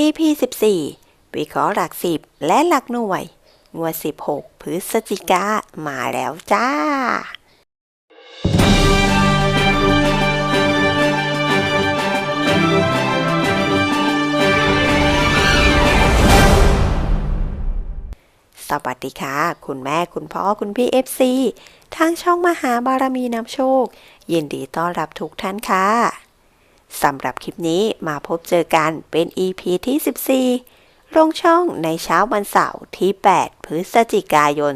EP 14 วิเคราะห์หลักสิบและหลักหน่วย งวด 16 พฤศจิกามาแล้วจ้า สวัสดีค่ะ คุณแม่คุณพ่อคุณพี่ FC ทางช่องมหาบารมีนำโชค ยินดีต้อนรับทุกท่านค่ะ สำหรับคลิปนี้มาพบเจอกันเป็น EP ที่ 14 ลงช่องในเช้าวันเสาร์ที่ 8 พฤศจิกายน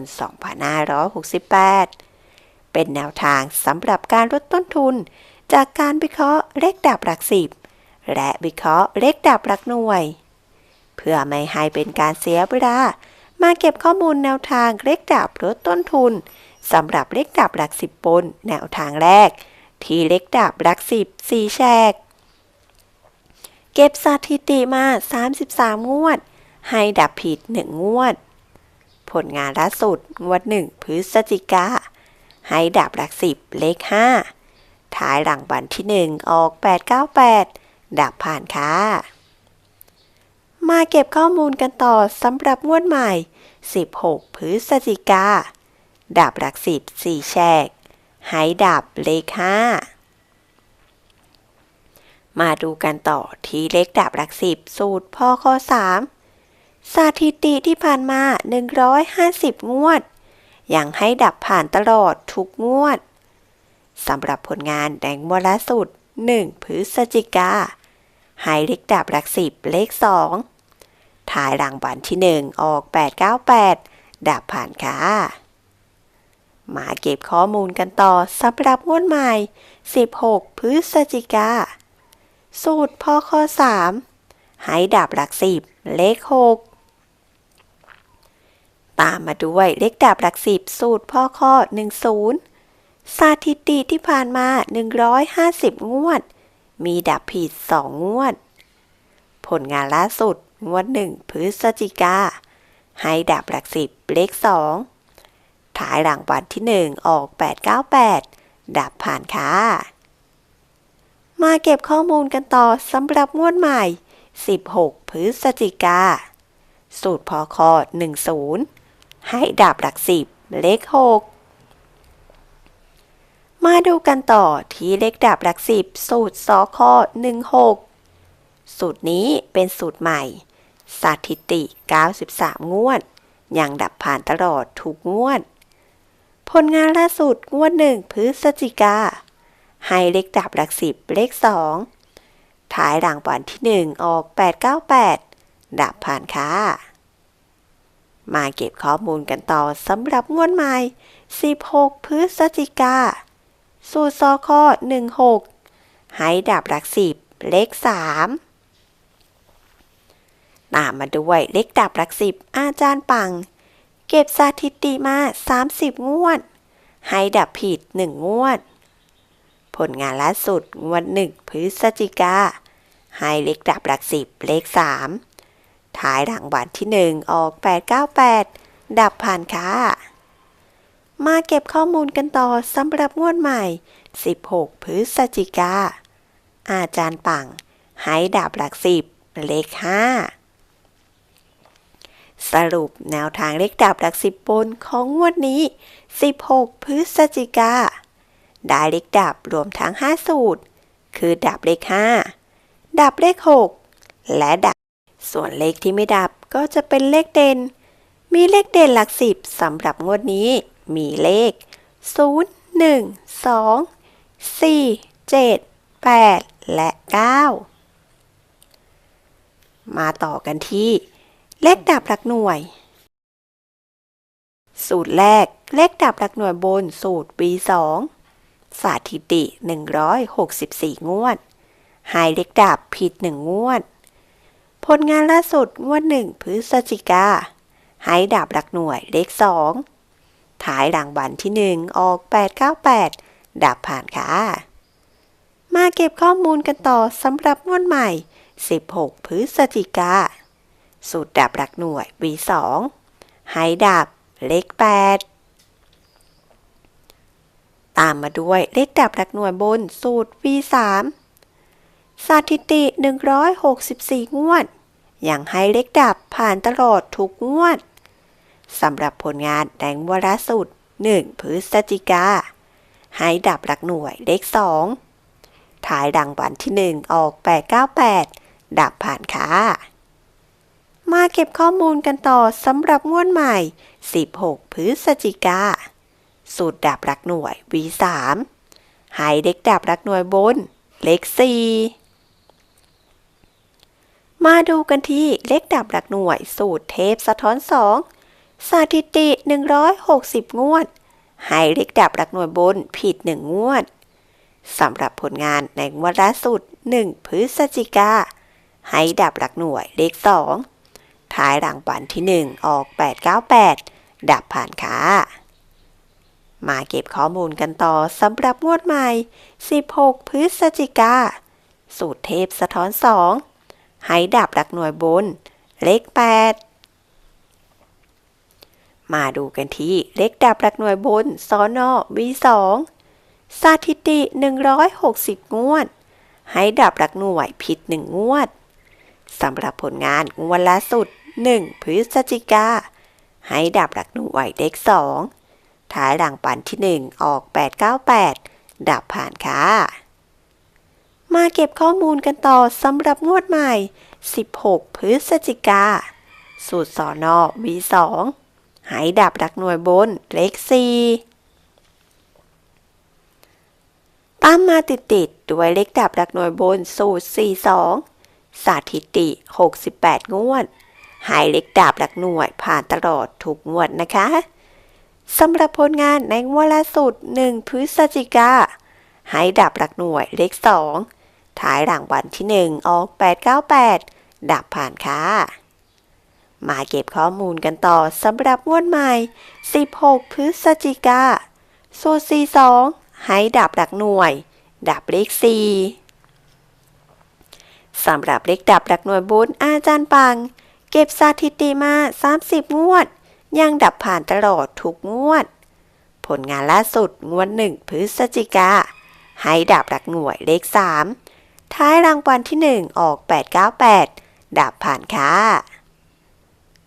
2568 เป็นแนวทางสำหรับการลดต้นทุน จากการวิเคราะห์เลขดับหลักสิบ และวิเคราะห์เลขดับหลักหน่วย เพื่อไม่ให้เป็นการเสียเวลามาเก็บข้อมูลแนวทางเลขดับลดต้นทุนสำหรับเลขดับหลักสิบบนแนวทางแรก ที่เลขดับหลักสิบสี่แฉก เก็บสถิติมา 33 งวด ให้ดับผิด 1 งวด ผลงานล่าสุด งวด 1 พฤศจิกา ให้ดับหลักสิบเลข 5 ท้ายหลังวันที่ 1 ออก 898 ดับผ่านค่ะ มาเก็บข้อมูลกันต่อสำหรับงวดใหม่ 16 พฤศจิกา ดับหลักสิบ4แฉกให้ดับเลข 5 มาดูกันต่อที่เลขดับหลักสิบสูตรพ่อข้อ3สถิติที่ผ่านมา 150 งวด ยังให้ดับผ่านตลอดทุกงวดสำหรับผลงานแดงมวลสุด 1 พฤศจิกาให้เลขดับหลักสิบเลข 2 ถ่ายรางวัลที่ 1 ออก 898ดับผ่านค่ะมาเก็บข้อมูลกันต่อสำหรับงวดใหม่ 16 พฤศจิกา สูตรพ่อข้อ3ให้ดับหลักสิบเลข6ตามมาด้วยเลขดับหลักสิบสูตรพ่อข้อ 10 สาถิติที่ผ่านมา 150 งวด มีดับผิด 2 งวด ผลงานล่าสุด งวด 1 พฤศจิกา ให้ดับหลักสิบเลข 2 ถ่ายรางวัลที่ 1 ออก 898 ดับผ่านค่ะ มาเก็บข้อมูลกันต่อสำหรับงวดใหม่ 16 พฤศจิกา สูตรพอคอ10 ให้ดับหลักสิบเลข 6 มาดูกันต่อที่เลขดับหลักสิบสูตรสอคอ16 สูตรนี้เป็นสูตรใหม่ สถิติ 93 งวด ยังดับผ่านตลอดทุกงวด ผลงานล่าสุดงวด1พฤศจิกา ให้เลขดับหลักสิบเลข 2 ท้ายรางวัลที่ 1 ออก 898 ดับผ่านค่ะ มาเก็บข้อมูลกันต่อสำหรับงวดใหม่ 16 พฤศจิกา สูตรซอข้อ16 ให้ดับหลักสิบเลข 3 ตามมาด้วยเลขดับหลักสิบอาจารย์ปัง เก็บสถิติมา 30 งวด ให้ดับผิด 1 งวด ผลงานล่าสุดงวด1พฤศจิกาให้เลขดับหลักสิบเลข3ท้ายรางวัลที่1ออก 898 ดับผ่านค่ะ มาเก็บข้อมูลกันต่อสำหรับงวดใหม่ 16 พฤศจิกา อาจารย์ปังให้ดับหลักสิบเลข 5 สรุปแนวทางเลขดับหลักสิบบนของงวดนี้ 16 พฤศจิกา ได้เลขดับรวมทั้ง 5 สูตร คือดับเลข 5 ดับเลข 6 และดับ ส่วนเลขที่ไม่ดับก็จะเป็นเลขเด่น มีเลขเด่นหลักสิบสำหรับงวดนี้ มีเลข 0 1 2 4 7 8 และ 9 มาต่อกันที่ เลขดับหลักหน่วย สูตรแรกเลขดับหลักหน่วยบนสูตร B2 สถิติ 164 งวด หายเลขดับผิด 1 งวด ผลงานล่าสุดงวด 1 พฤศจิกา หายดับหลักหน่วยเลข 2 ถ่ายรางวัลที่ 1 ออก 898 ดับผ่านค่ะ มาเก็บข้อมูลกันต่อสำหรับงวดใหม่ 16 พฤศจิกา สูตรดับหลักหน่วย V2 ให้ดับเลข 8 ตามมาด้วยเลขดับหลักหน่วยบนสูตร V3 สถิติ 164 งวด ยังให้เลขดับผ่านตลอดทุกงวดสำหรับผลงานในงวดล่าสุด 1 พฤศจิกา ให้ดับหลักหน่วยเลข 2 ถ่ายดังวันที่ 1 ออก 898 ดับผ่านค่ะมาเก็บข้อมูลกันต่อสำหรับงวดใหม่ 16 พฤศจิกา สูตรดับหลักหน่วย V3 ให้เด็กดับหลักหน่วยบน เลข 4 มาดูกันที่เลขดับหลักหน่วย สูตรเทพสะท้อน 2 สถิติ 160 งวดให้เลขดับหลักหน่วยบนผิด 1 งวดสำหรับผลงานในงวดล่าสุด 1 พฤศจิกาให้ดับหลักหน่วยเลข 2 ท้ายรางวัลที่ 1 ออก 898 ดับผ่านค่ะ มาเก็บข้อมูลกันต่อสำหรับงวดใหม่ 16 พฤศจิกา สูตรเทพสะท้อน 2 ให้ดับหลักหน่วยบน เลข 8 มาดูกันที่เลขดับหลักหน่วยบนสอนอ V2 สถิติ 160 งวด ให้ดับหลักหน่วยผิด 1 งวดสำหรับผลงานงวดล่าสุด 1 พฤศจิกา ให้ดับหลักหน่วยเลข2 ท้ายรางวัลที่ 1 ออก 898 ดับผ่านค่ะ มาเก็บข้อมูลกันต่อสำหรับงวดใหม่ 16 พฤศจิกา สูตรสอนอ V2 ให้ดับหลักหน่วยบนเลข4ตามมาติดๆด้วยเลขดับหลักหน่วยบนสูตร 42 สาถิติ 68 งวดหายเลขดับหลักหน่วยผ่านตลอดทุกงวดนะคะ สำหรับผลงานในงวดล่าสุด 1 พฤศจิกา ให้ดับหลักหน่วยเลข 2 ท้ายรางวัลที่ 1 ออก 898 ดับผ่านค่ะ มาเก็บข้อมูลกันต่อสำหรับงวดใหม่ 16 พฤศจิกาสูตร42 ให้ดับหลักหน่วย ดับเลข 4 สำหรับเลขดับหลักหน่วยบุญอาจารย์ปัง เก็บสถิติมา 30 งวด ยังดับผ่านตลอดทุกงวด ผลงานล่าสุดงวด1พฤศจิกา ให้ดับหลักหน่วยเลข 3 ท้ายรางวัลที่ 1 ออก 898 ดับผ่านค่ะ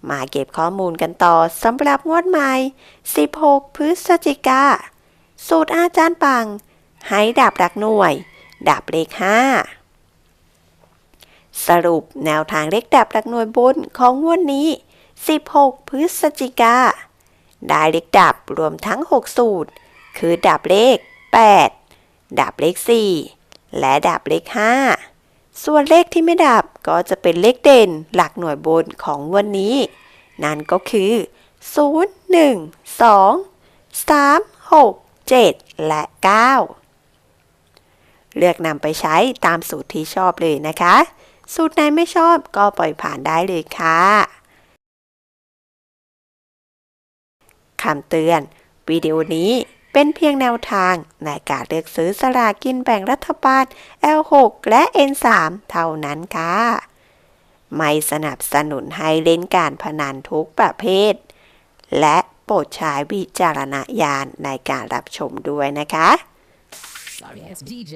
มาเก็บข้อมูลกันต่อสำหรับงวดใหม่ 16 พฤศจิกา สูตรอาจารย์ปัง ให้ดับหลักหน่วย ดับเลข 5สรุปแนวทางเลขดับหลักหน่วยบนของงวดนี้ 16 พฤศจิกา ได้เลขดับรวมทั้ง 6 สูตร คือดับเลข 8 ดับเลข 4 และดับเลข 5 ส่วนเลขที่ไม่ดับก็จะเป็นเลขเด่นหลักหน่วยบนของงวดนี้ นั่นก็คือ 0 1 2 3 6 7 และ 9 เลือกนำไปใช้ตามสูตรที่ชอบเลยนะคะ สูตรไหนไม่ชอบก็ปล่อยผ่านได้เลยค่ะ คำเตือน วิดีโอนี้เป็นเพียงแนวทางในการเลือกซื้อสลากกินแบ่งรัฐบาล L6 และ N3 เท่านั้นค่ะ ไม่สนับสนุนให้เล่นการพนันทุกประเภท และโปรดใช้วิจารณญาณในการรับชมด้วยนะคะ Sorry, it's DJ.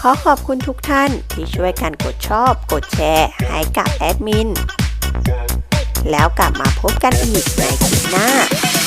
ขอขอบคุณทุกท่านที่ช่วยกันกดชอบ กดแชร์ให้กับแอดมิน แล้วกลับมาพบกันอีกในคลิปหน้า